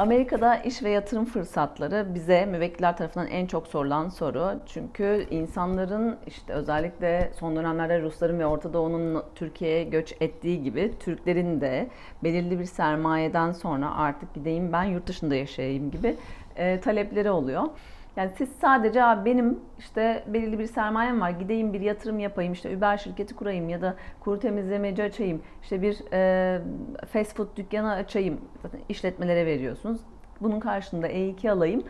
Amerika'da iş ve yatırım fırsatları bize müvekkiller tarafından en çok sorulan soru. Çünkü insanların işte özellikle son dönemlerde Rusların ve Orta Doğu'nun Türkiye'ye göç ettiği gibi Türklerin de belirli bir sermayeden sonra artık gideyim ben yurt dışında yaşayayım gibi e, talepleri oluyor. Yani siz sadece "Aa, benim işte belirli bir sermayem var gideyim bir yatırım yapayım işte Uber şirketi kurayım ya da kuru temizlemeci açayım işte bir e, fast food dükkanı açayım zaten işletmelere veriyorsunuz. Bunun karşılığında E2 alayım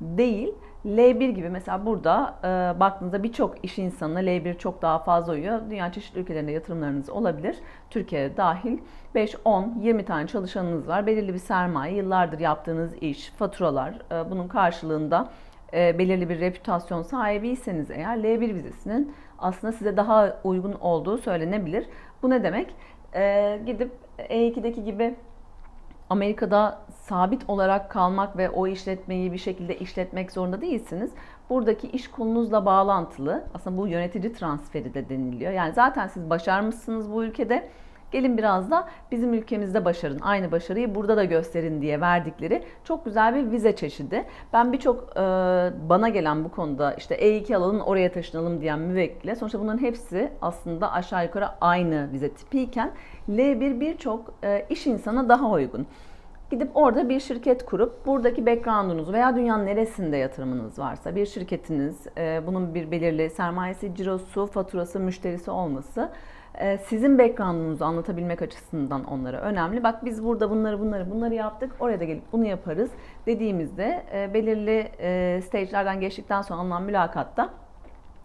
değil. L1 gibi mesela burada e, baktığınızda birçok iş insanına L1 çok daha fazla uyuyor. Dünya çeşitli ülkelerinde yatırımlarınız olabilir. Türkiye dahil 5, 10, 20 tane çalışanınız var. Belirli bir sermaye, yıllardır yaptığınız iş, faturalar e, bunun karşılığında e, belirli bir reputasyon sahibiyseniz eğer L1 vizesinin aslında size daha uygun olduğu söylenebilir. Bu ne demek? E, gidip E2'deki gibi Amerika'da sabit olarak kalmak ve o işletmeyi bir şekilde işletmek zorunda değilsiniz. Buradaki iş konunuzla bağlantılı. Aslında bu yönetici transferi de deniliyor. Yani zaten siz başarmışsınız bu ülkede. Gelin biraz da bizim ülkemizde başarın. Aynı başarıyı burada da gösterin diye verdikleri çok güzel bir vize çeşidi. Ben birçok e, bana gelen bu konuda işte E2 alalım oraya taşınalım diyen müvekkile sonuçta bunların hepsi aslında aşağı yukarı aynı vize tipiyken L1 birçok e, iş insana daha uygun. Gidip orada bir şirket kurup buradaki background'unuz veya dünyanın neresinde yatırımınız varsa bir şirketiniz, e, bunun bir belirli sermayesi, cirosu, faturası, müşterisi olması sizin background'unuzu anlatabilmek açısından onlara önemli. Bak biz burada bunları bunları bunları yaptık, oraya da gelip bunu yaparız dediğimizde e, belirli e, stage'lerden geçtikten sonra alınan mülakatta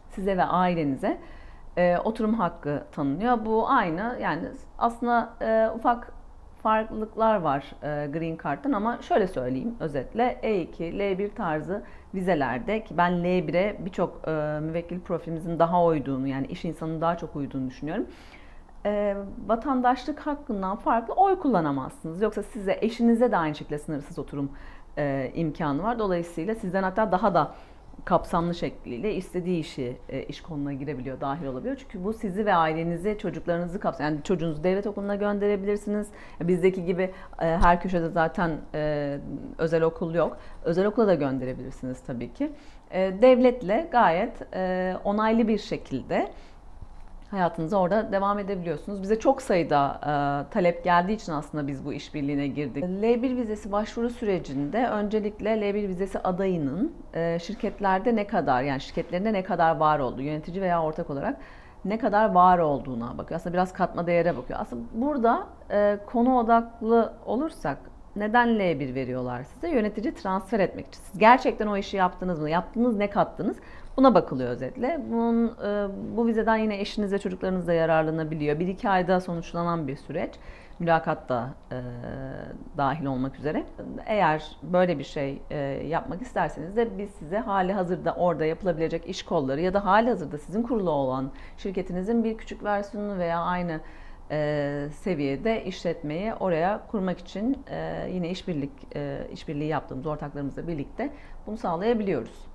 size ve ailenize e, oturum hakkı tanınıyor. Bu aynı yani aslında e, ufak farklılıklar var e, Green Card'dan ama şöyle söyleyeyim özetle E2, L1 tarzı vizelerde ki ben L1'e birçok e, müvekkil profilimizin daha uyduğunu yani iş insanının daha çok uyduğunu düşünüyorum. E, vatandaşlık hakkından farklı oy kullanamazsınız. Yoksa size eşinize de aynı şekilde sınırsız oturum imkanı var. Dolayısıyla sizden hatta daha da kapsamlı şekliyle istediği işi e, iş konuna girebiliyor, dahil olabiliyor. Çünkü bu sizi ve ailenizi, çocuklarınızı kapsıyor. Yani çocuğunuzu devlet okuluna gönderebilirsiniz. Bizdeki gibi e, her köşede zaten e, özel okul yok. Özel okula da gönderebilirsiniz tabii ki. Devletle gayet onaylı bir şekilde hayatınıza orada devam edebiliyorsunuz. Bize çok sayıda e, talep geldiği için aslında biz bu işbirliğine girdik. L1 vizesi başvuru sürecinde öncelikle L1 vizesi adayının e, şirketlerde ne kadar yani şirketlerinde ne kadar var olduğu, yönetici veya ortak olarak ne kadar var olduğuna bakıyor. Aslında biraz katma değere bakıyor. Aslında burada e, konu odaklı olursak neden L1 veriyorlar size? Yönetici transfer etmek için. Siz gerçekten o işi yaptınız mı? Yaptınız ne kattınız? Buna bakılıyor özetle. Bunun, e, bu vizeden yine eşiniz ve çocuklarınız da yararlanabiliyor. Bir iki ayda sonuçlanan bir süreç. Mülakat da e, dahil olmak üzere. Eğer böyle bir şey e, yapmak isterseniz de biz size hali hazırda orada yapılabilecek iş kolları ya da hali hazırda sizin kurulu olan şirketinizin bir küçük versiyonunu veya aynı e, seviyede işletmeyi oraya kurmak için e, yine işbirlik e, işbirliği yaptığımız ortaklarımızla birlikte bunu sağlayabiliyoruz.